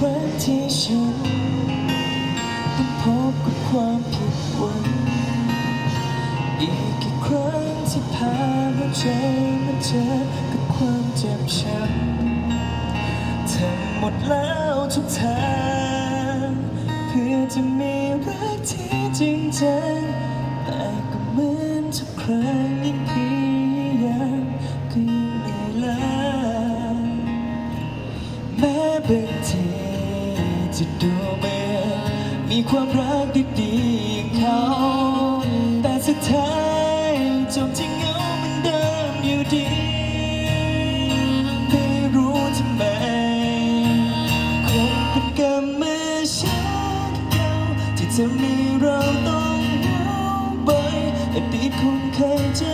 ครั้งที่ฉันต้องพบกับความผิดหวัง อีกกี่ครั้งที่พาหัวใจมาเจอกับความเจ็บช้ำทั้งหมดแล้วทุกทางเพื่อจะมีรักที่จริงจังแต่ก็เหมือนทุกครั้งยิ่งพยายามก็ยิ่งเหนื่อยล้าแม้บางที จะดูเหมือนมีความรักดีๆเขา แต่สุดท้ายจบที่เงาเหมือนเดิมอยู่ดีไม่รู้ทำไมคงเป็นกรรมเมื่อชาติเก่าที่จะมีเราต้องรู้ไปอดีตคงเคยใจ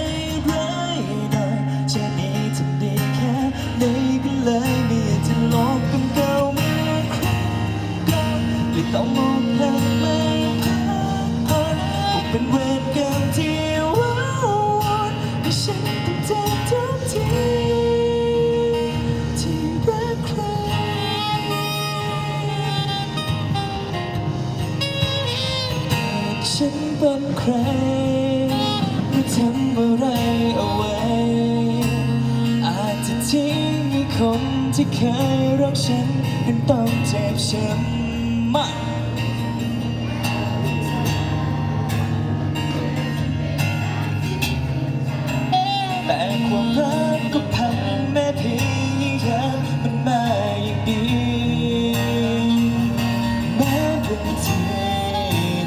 เป็นเวรกรรมที่ว้าวอนให้ฉันต้องเจ็บทุกทีที่รักใคร ฉันเป็นใครหรือทำอะไรเอาไว้ อาจจะทิ้งให้คนที่เคยรักฉันนั้นต้องเจ็บช้ำมาก ความรักก็พังแม้เพียงมันมาอย่างดีแม้บางที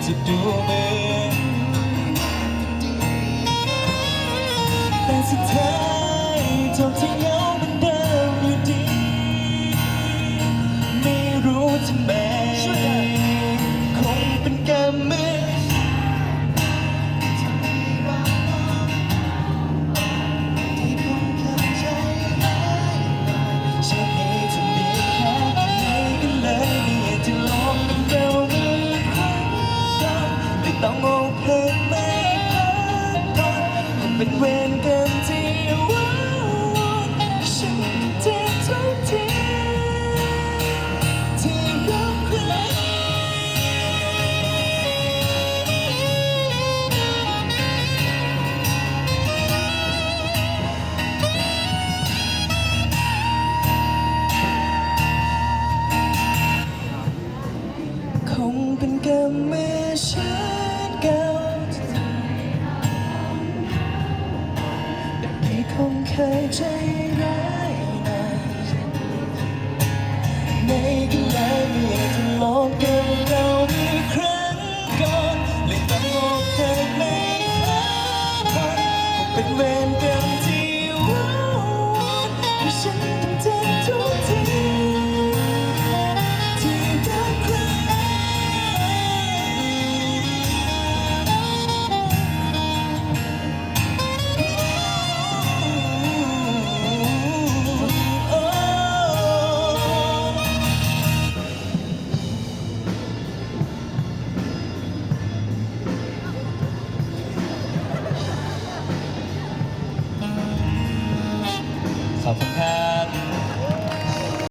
จะดูเหมือนแต่สุดท้ายจบที่เงาเหมือนเดิมอยู่ดี ไม่รู้ทำไม งโง่เพลินไม่ผ่านผ่านคงเป็นเวรกรรมที่ว้าวอนฉันเจ็บทุกทีที่รักใครคงเป็นกรรมเมื่อชาติ เก่าแต่ไม่คงเคยใจร้ายหน